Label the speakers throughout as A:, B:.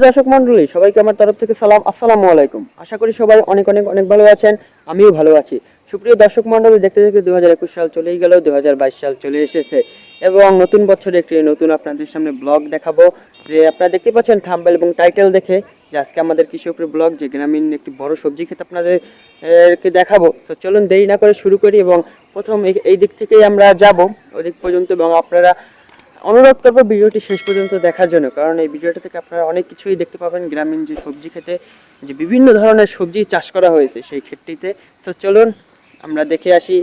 A: দর্শক মন্ডলী সবাইকে আমার তরফ থেকে সালাম। আসসালামু আলাইকুম। আশা করি সবাই অনেক অনেক অনেক ভালো আছেন। আমিও ভালো আছি। সুপ্রিয় দর্শক মন্ডলী দেখতে দেখতে দু হাজার একুশ সাল চলেই গেল দু হাজার বাইশ সাল চলে এসেছে। এবং নতুন বছরে একটি নতুন আপনাদের সামনে ব্লগ দেখাবো। যে আপনারা দেখতে পাচ্ছেন থাম্বেল এবং টাইটেল দেখে যে আজকে আমাদের কৃষকের ব্লগ যে গ্রামীণ একটি বড় সবজি ক্ষেত আপনাদের আহ, কে দেখাবো। তো চলুন দেরি না করে শুরু করি এবং প্রথম এই- এই দিক থেকেই আমরা যাব। ওই দিক পর্যন্ত এবং আপনারা অনুরোধ করব ভিডিওটি শেষ পর্যন্ত দেখার জন্য, কারণ এই ভিডিওটা থেকে আপনারা অনেক কিছুই দেখতে পাবেন। গ্রামীণ যে সবজি খেতে, যে বিভিন্ন ধরনের সবজি চাষ করা হয়েছে সেই ক্ষেতটিতে তো চলুন, আমরা দেখে আসি।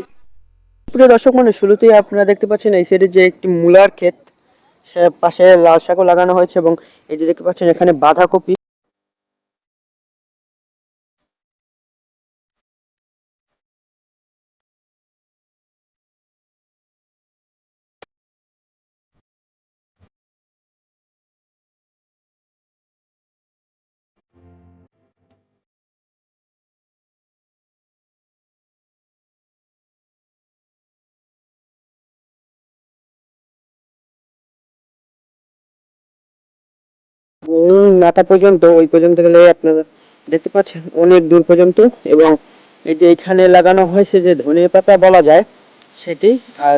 A: প্রিয় দর্শক মানে শুরুতেই আপনারা দেখতে পাচ্ছেন এই সাইডে যে একটি মূলার ক্ষেত, সে পাশে লাল শাকও লাগানো হয়েছে এবং এই যে দেখতে পাচ্ছেন এখানে বাঁধাকপি। নাটা পর্যন্ত, ওই পর্যন্ত গেলে আপনারা দেখতে পাচ্ছেন, অনেক দূর পর্যন্ত। এবং এই যে এখানে লাগানো হয়েছে যে ধনে পাতা বলা যায়, সেটি, আর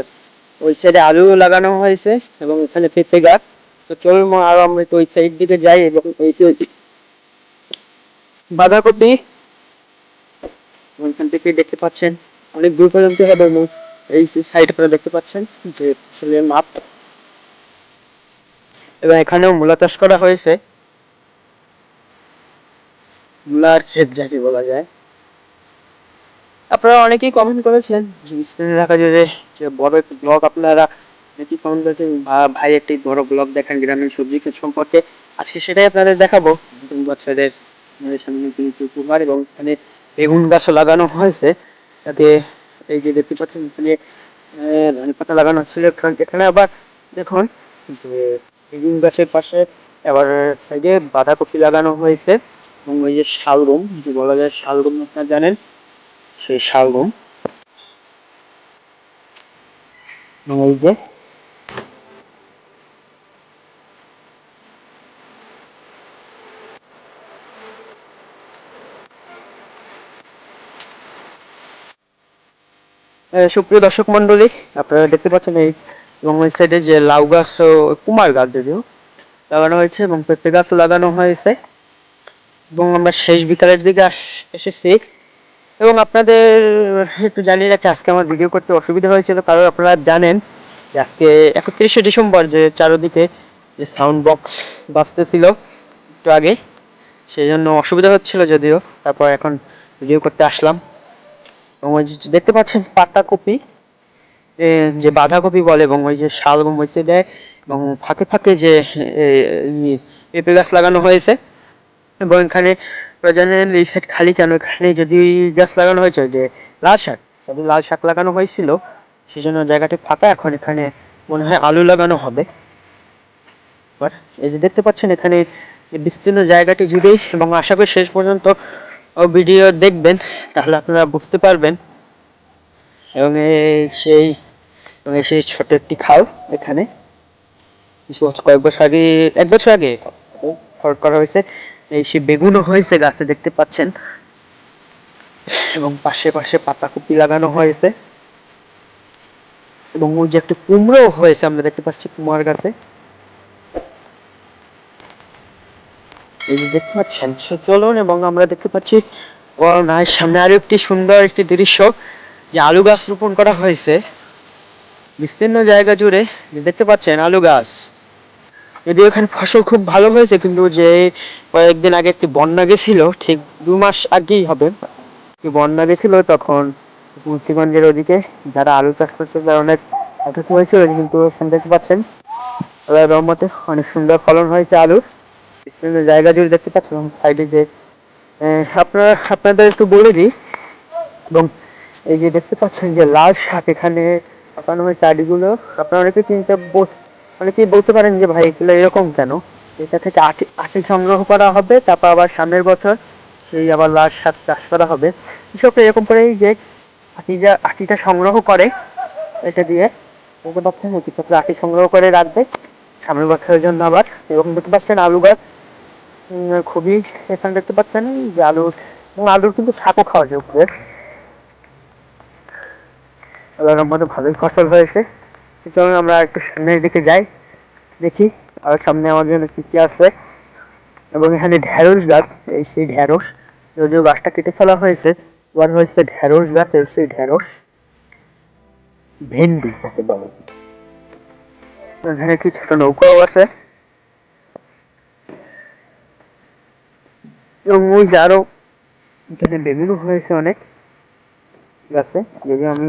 A: ওই সাইডে আলু লাগানো হয়েছে, এবং এখানে পেঁপে গাছ। তো চলুন, আরও আমরা একটু ওই সাইড দিকে যাই, এবং যে বাঁধাকপি, ওইখান থেকে দেখতে পাচ্ছেন, অনেক দূর পর্যন্ত হবে, এবং এই সাইড আপনারা দেখতে পাচ্ছেন যে ছেলের মাপ। এবং এখানেও মূলা চাষ করা হয়েছে। মূলার ক্ষেত যাকে বলা যায়। আপনারা অনেকেই কমেন্ট করেছেন যে বিস্তারিত এলাকা জুড়ে যে বড় একটি ব্লগ আপনারা অনেকেই কমেন্ট করেছেন ভাই একটি বড় ব্লগ দেখান গ্রামীণ সবজি ক্ষেত সম্পর্কে। আজকে সেটাই আপনাদের দেখাবো। নতুন বছরের সামনে একটি উপহার এবং এখানে বেগুন গাছও লাগানো হয়েছে। যাতে এই যে দেখতে পাচ্ছেন, এখানে ধনে পাতা লাগানো ছিল। এখানে আবার দেখুন যে বেগুন গাছের পাশে আবার সাইডে বাঁধাকপি লাগানো হয়েছে এবং ওই যে শালগম, যে বলা যায় শালগম, আপনারা জানেন, সেই শালগম। এবং এই যে সুপ্রিয় দর্শক মন্ডলী আপনারা দেখতে পাচ্ছেন এই এবং ওই সাইডে যে লাউ গাছ কুমার গাছ যদিও লাগানো হয়েছে এবং পেঁপে গাছও লাগানো হয়েছে। এবং আমরা শেষ বিকালের দিকে এসেছি। এবং আপনাদের একটু জানিয়ে রাখি আজকে আমার ভিডিও করতে অসুবিধা হয়েছিল কারণ আপনারা জানেন যে আজকে একত্রিশে ডিসেম্বর যে চারোদিকে যে সাউন্ড বক্স বাজতেছিল একটু আগে সেই জন্য অসুবিধা হচ্ছিল যদিও। তারপর এখন ভিডিও করতে আসলাম। এবং দেখতে পাচ্ছেন পাতাকপি এ, যে বাঁধাকপি বলে এবং ওই যে শালগম হয়েছে দেয় এবং ফাঁকে ফাঁকে যে পেঁপে গাছ লাগানো হয়েছে। এবং এখানে আপনারা জানেন এই সাইড খালি কেন? এখানে যদি গাছ লাগানো হয়েছে যে লাল শাক, যদি লাল শাক লাগানো হয়েছিল সেই জন্য জায়গাটি ফাঁকা। এখন এখানে মনে হয় আলু লাগানো হবে। এই যে দেখতে পাচ্ছেন, এখানে বিস্তীর্ণ জায়গাটি জুড়েই এবং আশা করি শেষ পর্যন্ত ভিডিও দেখবেন, তাহলে আপনারা বুঝতে পারবেন। এবং সেই এবং এই সেই ছোট একটি খাল এখানে। কয়েক বছর আগে, এক বছর আগে করা হয়েছে। এই সে বেগুনও হয়েছে, গাছে দেখতে পাচ্ছেন। এবং পাশে পাশে পাতাকপি লাগানো হয়েছে। এবং ওই যে একটা কুমড়ো হয়েছে, আমরা দেখতে পাচ্ছি কুমার গাছে। এই যে দেখতে পাচ্ছেন চলুন এবং আমরা দেখতে পাচ্ছি করোনার সামনে আরও একটি সুন্দর একটি দৃশ্য, যে আলু গাছ রোপণ করা হয়েছে। বিস্তীর্ণ জায়গা জুড়ে দেখতে পাচ্ছেন আলু গাছ। যদি এখানে ফসল খুব ভালো হয়েছে, কিন্তু যে কয়েকদিন আগে একটি বন্যা গেছিল, ঠিক দু মাস আগেই হবে। বন্যা গেছিল, তখন মুন্সিগঞ্জের ওদিকে যারা আলু চাষ করছে, তারা অনেক ক্ষতি হয়েছিল, কিন্তু এখানে দেখতে পাচ্ছেন, আল্লাহর রহমতে অনেক সুন্দর ফলন হয়েছে আলুর। বিভিন্ন জায়গা জুড়ে দেখতে পাচ্ছেন সাইডে যে আপনারা, আপনাদের একটু বলে দিই, এবং এই যে দেখতে পাচ্ছেন যে লাল শাক এখানে পাকানো হয়েছে আটিগুলো আপনারা অনেকে চিন্তা অনেকেই বলতে পারেন যে ভাই এগুলো এরকম কেন? এটা থেকে আটি আটি সংগ্রহ করা হবে, তারপর আবার সামনের বছর সেই আবার লাশ শাক চাষ করা হবে। কৃষকরা এরকম করেই যে আটিটা আটিটা সংগ্রহ করে, এটা দিয়ে বুঝতে পারছেন কৃষকরা আটি সংগ্রহ করে রাখবে। সামনের বছরের জন্য আবার। এরকম দেখতে পাচ্ছেন আলু গাছ খুবই এখানে দেখতে পাচ্ছেন যে আলুর, এবং আলুর কিন্তু শাকও খাওয়া যায় উপরে। আল্লাহর মধ্যে ভালোই ফসল হয়েছে। সুতরাং আমরা একটু সামনের দিকে যাই, দেখি আর সামনে আমাদের জন্য কি কি আছে। এবং এখানে ঢেঁড়স গাছ, এই সেই ঢেঁড়স, যদিও গাছটা কেটে ফেলা হয়েছে, এবার হয়েছে ঢেঁড়স গাছ, এই সেই ঢেঁড়স। ভেন্ডি, যাকে বলে। এখানে কি ছোট নৌকাও আছে। এবং ওই যে আরও এখানে বেগুনও হয়েছে অনেক গাছে। যদি আমি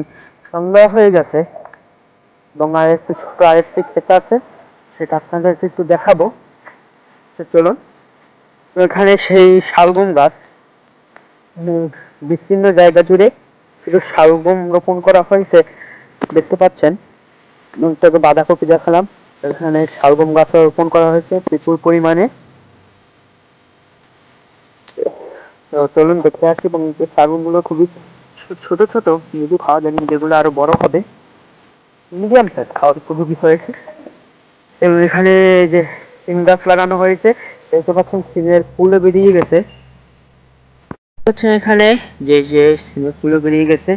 A: সন্ধ্যা হয়ে গেছে। এবং আর একটু ছোট আরেকটি ক্ষেত আছে, সেটা আপনাদেরকে একটু দেখাবো। চলুন এখানে সেই শালগম গাছ বিস্তীর্ণ জায়গা জুড়ে শুধু শালগম রোপণ করা হয়েছে, দেখতে পাচ্ছেন। এবং তোকে বাঁধাকপি দেখালাম। এখানে শালগম গাছ রোপণ করা হয়েছে প্রচুর পরিমাণে। চলুন, দেখতে আসি। এবং শালগমগুলো খুবই ছোট ছোট যদি খাওয়া যায়নি যেগুলো আরও বড় হবে। মিডিয়াম সাইজ খাওয়ার উপযোগী হয়েছে। এবং এখানে যে সিম গাছ লাগানো হয়েছে, দেখতে পাচ্ছেন সিমের ফুলও বেরিয়ে গেছে। হচ্ছে এখানে যে যে সিমের ফুলও বেরিয়ে গেছে।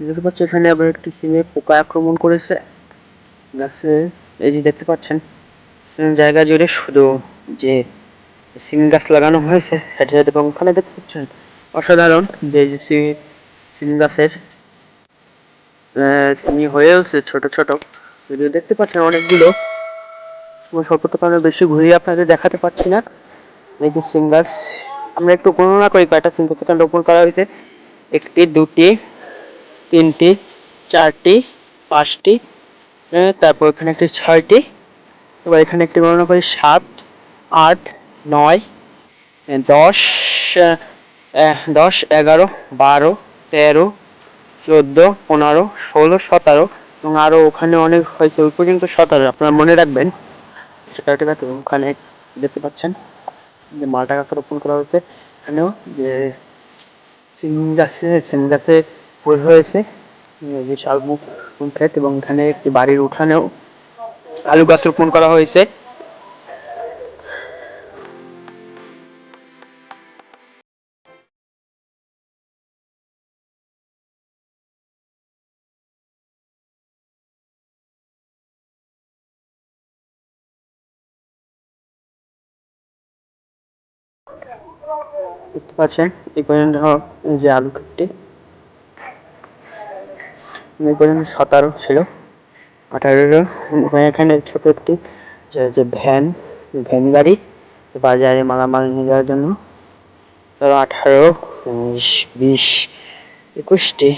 A: দেখতে পাচ্ছেন এখানে আবার একটি সিমে পোকা আক্রমণ করেছে গাছে। এই যে দেখতে পাচ্ছেন জায়গা জুড়ে শুধু যে সিম গাছ লাগানো হয়েছে সাথে এবং ওখানে দেখতে পাচ্ছেন। অসাধারণ যে যে সিম সিম গাছের সিমি হয়েওছে ছোট ছোট। যদিও দেখতে পাচ্ছেন অনেকগুলো। সময় স্বল্পতার কারণে বেশি ঘুরিয়ে আপনাদের দেখাতে পারছি না। এই যে সিম গাছ আমরা একটু গণনা করি কয়টা সিম গাছ এখানে রোপণ করা হয়েছে। একটি দুটি তিনটি চারটি পাঁচটি আহ, তারপর এখানে একটি ছয়টি। এবার এখানে একটি গণনা করি সাত আট নয় দশ দশ এগারো বারো তেরো, চোদ্দ, পনেরো, ষোলো, সতেরো এবং আরও ওখানে অনেক হয়তো ওই পর্যন্ত সতেরো। আপনারা মনে রাখবেন, সেটা ঠিক আছে ওখানে দেখতে পাচ্ছেন যে মালটা গাছ রোপণ করা হয়েছে। এখানেও যে সিম গাছে সিম গাছে ফুল হয়েছে যে শালমুখ ক্ষেত এবং এখানে একটি বাড়ির উঠানেও আলু গাছ রোপণ করা হয়েছে। দেখতে পাচ্ছেন, এই পর্যন্ত যে আলু ক্ষেতটি। এই পর্যন্ত সতেরো ছিল আঠারো এখানে ছোট একটি, যে ভ্যান ভ্যান গাড়ি বাজারে মালামাল নিয়ে যাওয়ার জন্য। ধরো আঠারো, উনিশ, বিশ, একুশটি,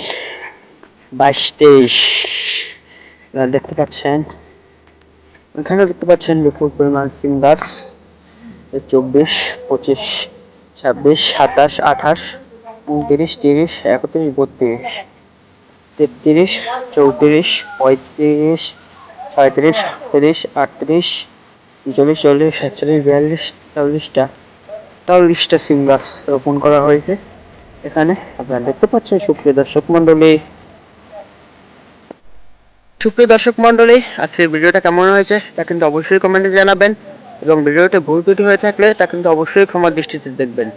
A: বাইশ, তেইশ। দেখতে পাচ্ছেন এখানে দেখতে পাচ্ছেন বিপুল পরিমাণ সিম গাছ। চব্বিশ, পঁচিশ, ছাব্বিশ, সাতাশ, আঠাশ উনত্রিশ তিরিশ, একত্রিশ, বত্রিশ, তেত্রিশ, চৌত্রিশ, পঁয়ত্রিশ, ছয়ত্রিশ, সাতত্রিশ, আটত্রিশ উনচল্লিশ চল্লিশ, সাতচল্লিশ, বিয়াল্লিশ চল্লিশটা চল্লিশটা সিম গাছ রোপণ করা হয়েছে এখানে। আপনারা দেখতে পাচ্ছেন, সুপ্রিয় দর্শক মন্ডলী সুপ্রিয় দর্শক মন্ডলী আজকের ভিডিওটা কেমন হয়েছে তা কিন্তু অবশ্যই কমেন্টে জানাবেন। এবং ভিডিওটা ভুল ত্রুটি হয়ে থাকলে তা কিন্তু অবশ্যই ক্ষমার দৃষ্টিতে দেখবেন।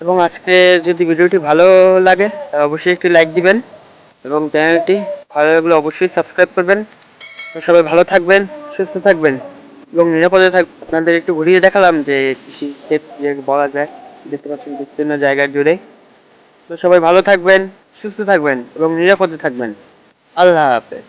A: এবং আজকে যদি ভিডিওটি ভালো লাগে অবশ্যই একটি লাইক দিবেন এবং চ্যানেলটি ভালো লাগলে অবশ্যই সাবস্ক্রাইব করবেন। সবাই ভালো থাকবেন, সুস্থ থাকবেন এবং নিরাপদে থাক আপনাদের একটু ঘুরিয়ে দেখালাম যে কৃষি ক্ষেত বলা যায়, দেখতে পাচ্ছেন বিস্তীর্ণ জায়গার জুড়ে। তো সবাই ভালো থাকবেন, সুস্থ থাকবেন এবং নিরাপদে থাকবেন। আল্লাহ হাফেজ।